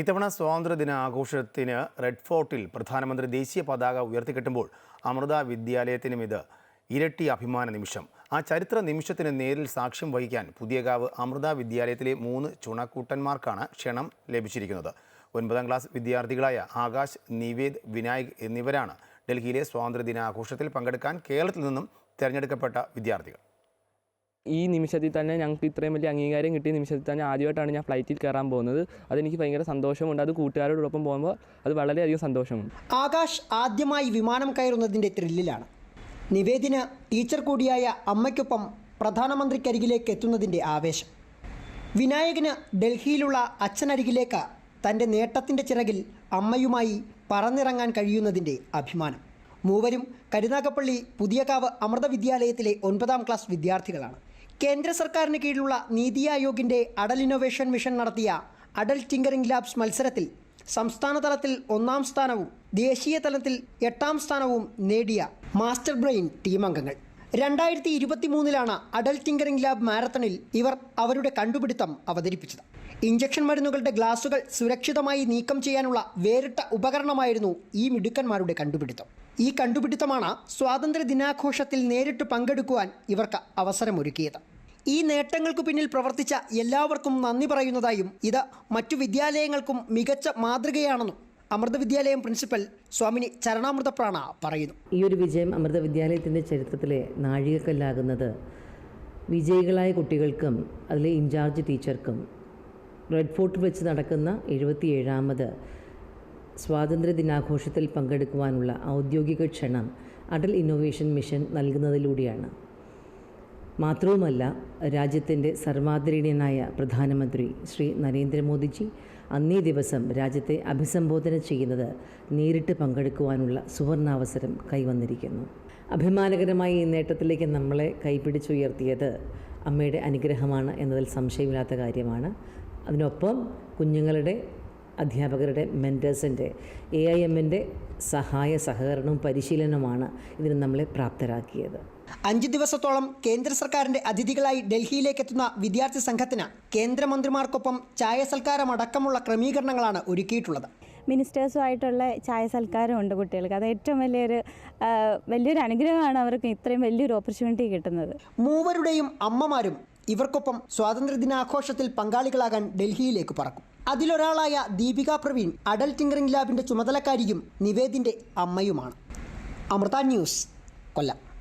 ഇത്തവണ സ്വാതന്ത്ര്യദിന ആഘോഷത്തിന് റെഡ് ഫോർട്ടിൽ പ്രധാനമന്ത്രി ദേശീയ പതാക ഉയർത്തിക്കെട്ടുമ്പോൾ അമൃത വിദ്യാലയത്തിനും ഇത് ഇരട്ടി അഭിമാന നിമിഷം. ആ ചരിത്ര നിമിഷത്തിന് നേരിൽ സാക്ഷ്യം വഹിക്കാൻ പുതിയകാവ് അമൃത വിദ്യാലയത്തിലെ മൂന്ന് ചുണക്കൂട്ടന്മാർക്കാണ് ക്ഷണം ലഭിച്ചിരിക്കുന്നത്. ഒൻപതാം ക്ലാസ് വിദ്യാർത്ഥികളായ ആകാശ് നിവേദ് വിനായക് എന്നിവരാണ് ഡൽഹിയിലെ സ്വാതന്ത്ര്യദിനാഘോഷത്തിൽ പങ്കെടുക്കാൻ കേരളത്തിൽ നിന്നും തിരഞ്ഞെടുക്കപ്പെട്ട വിദ്യാർത്ഥികൾ. ഈ നിമിഷത്തിൽ തന്നെ ഞങ്ങൾക്ക് ഇത്രയും വലിയ അംഗീകാരം കിട്ടിയ നിമിഷത്തിൽ തന്നെ ആദ്യമായിട്ടാണ് ഞാൻ ഫ്ലൈറ്റിൽ കയറാൻ പോകുന്നത്. അതെനിക്ക് ഭയങ്കര സന്തോഷമുണ്ട്. അത് കൂട്ടുകാരോടൊപ്പം പോകുമ്പോൾ അത് വളരെയധികം സന്തോഷമുണ്ട്. ആകാശ് ആദ്യമായി വിമാനം കയറുന്നതിന്റെ ത്രില്ലിലാണ്. നിവേദിന് ടീച്ചർ കൂടിയായ അമ്മയ്ക്കൊപ്പം പ്രധാനമന്ത്രിക്കരികിലേക്ക് എത്തുന്നതിന്റെ ആവേശം. വിനായകന് ഡൽഹിയിലുള്ള അച്ഛനരികിലേക്ക് തന്റെ നേട്ടത്തിന്റെ ചിറകിൽ അമ്മയുമായി പറന്നിറങ്ങാൻ കഴിയുന്നതിന്റെ അഭിമാനം. മൂവരും കരുനാഗപ്പള്ളി പുതിയകാവ് അമൃത വിദ്യാലയത്തിലെ ഒൻപതാം ക്ലാസ് വിദ്യാർത്ഥികളാണ്. കേന്ദ്ര സർക്കാരിന് കീഴിലുള്ള നീതി ആയോഗിന്റെ അടൽ ഇന്നൊവേഷൻ മിഷൻ നടത്തിയ അടൽ ടിങ്കറിംഗ് ലാബ്സ് മത്സരത്തിൽ സംസ്ഥാന തലത്തിൽ ഒന്നാം സ്ഥാനവും ദേശീയ തലത്തിൽ എട്ടാം സ്ഥാനവും നേടിയ മാസ്റ്റർ ബ്രെയിൻ ടീമംഗങ്ങൾ രണ്ടായിരത്തി ഇരുപത്തി മൂന്നിലാണ് അടൽ ടിങ്കറിംഗ് ലാബ് മാരത്തണിൽ ഇവർ അവരുടെ കണ്ടുപിടുത്തം അവതരിപ്പിച്ചത്. ഇഞ്ചക്ഷൻ മരുന്നുകളുടെ ഗ്ലാസുകൾ സുരക്ഷിതമായി നീക്കം ചെയ്യാനുള്ള വേറിട്ട ഉപകരണമായിരുന്നു ഈ മിടുക്കന്മാരുടെ കണ്ടുപിടുത്തം. ഈ കണ്ടുപിടുത്തമാണ് സ്വാതന്ത്ര്യ ദിനാഘോഷത്തിൽ നേരിട്ട് പങ്കെടുക്കുവാൻ ഇവർക്ക് അവസരമൊരുക്കിയത്. ഈ നേട്ടങ്ങൾക്ക് പിന്നിൽ പ്രവർത്തിച്ച എല്ലാവർക്കും നന്ദി പറയുന്നതായും ഇത് മറ്റു വിദ്യാലയങ്ങൾക്കും മികച്ച മാതൃകയാണെന്നും അമൃത വിദ്യാലയം പ്രിൻസിപ്പൽ സ്വാമിനി ചരണാമൃതപ്രാണ പറയുന്നു. ഈ ഒരു വിജയം അമൃത വിദ്യാലയത്തിന്റെ ചരിത്രത്തിലെ നാഴികക്കല്ലാകുന്നത് വിജയികളായ കുട്ടികൾക്കും അതിലെ ഇൻചാർജ് ടീച്ചർക്കും റെഡ് ഫോർട്ടിൽ വെച്ച് നടക്കുന്ന എഴുപത്തിയേഴാമത് സ്വാതന്ത്ര്യ ദിനാഘോഷത്തിൽ പങ്കെടുക്കുവാനുള്ള ഔദ്യോഗിക ക്ഷണം അടൽ ഇന്നോവേഷൻ മിഷൻ നൽകുന്നതിലൂടെയാണ്. മാത്രവുമല്ല രാജ്യത്തിന്റെ സർവാദരണീയനായ പ്രധാനമന്ത്രി ശ്രീ നരേന്ദ്രമോദിജി അന്നേ ദിവസം രാജ്യത്തെ അഭിസംബോധന ചെയ്യുന്നത് നേരിട്ട് പങ്കെടുക്കുവാനുള്ള സുവർണാവസരം കൈവന്നിരിക്കുന്നു. അഭിമാനകരമായ ഈ നേട്ടത്തിലേക്ക് നമ്മളെ കൈപിടിച്ചുയർത്തിയത് അമ്മയുടെ അനുഗ്രഹമാണ് എന്നതിൽ സംശയമില്ലാത്ത കാര്യമാണ്. അതിനൊപ്പം കുഞ്ഞുങ്ങളുടെ അധ്യാപകരുടെ മെന്റേഴ്സിന്റെ എ ഐ എമ്മിന്റെ സഹായ സഹകരണവും പരിശീലനവുമാണ് ഇതിന് നമ്മളെ പ്രാപ്തരാക്കിയത്. അഞ്ച് ദിവസത്തോളം കേന്ദ്ര സർക്കാരിന്റെ അതിഥികളായി ഡൽഹിയിലേക്ക് എത്തുന്ന വിദ്യാർത്ഥി സംഘത്തിന് കേന്ദ്രമന്ത്രിമാർക്കൊപ്പം ചായ സൽക്കാരം അടക്കമുള്ള ക്രമീകരണങ്ങളാണ് ഒരുക്കിയിട്ടുള്ളത്. മിനിസ്റ്റേഴ്സുമായിട്ടുള്ള ചായ സൽക്കാരമുണ്ട് കുട്ടികൾക്ക്. അത് ഏറ്റവും വലിയൊരു വലിയൊരു അനുഗ്രഹമാണ് അവർക്ക് ഇത്രയും വലിയൊരു ഓപ്പർച്യൂണിറ്റി കിട്ടുന്നത്. മൂവരുടെയും അമ്മമാരും ഇവർക്കൊപ്പം സ്വാതന്ത്ര്യദിനാഘോഷത്തിൽ പങ്കാളികളാകാൻ ഡൽഹിയിലേക്ക് പറക്കും. അതിലൊരാളായ ദീപിക പ്രവീൺ അടൽ ടിങ്കറിംഗ് ലാബിന്റെ ചുമതലക്കാരിയും നിവേദിന്റെ അമ്മയുമാണ്. അമൃത ന്യൂസ് കൊല്ലം.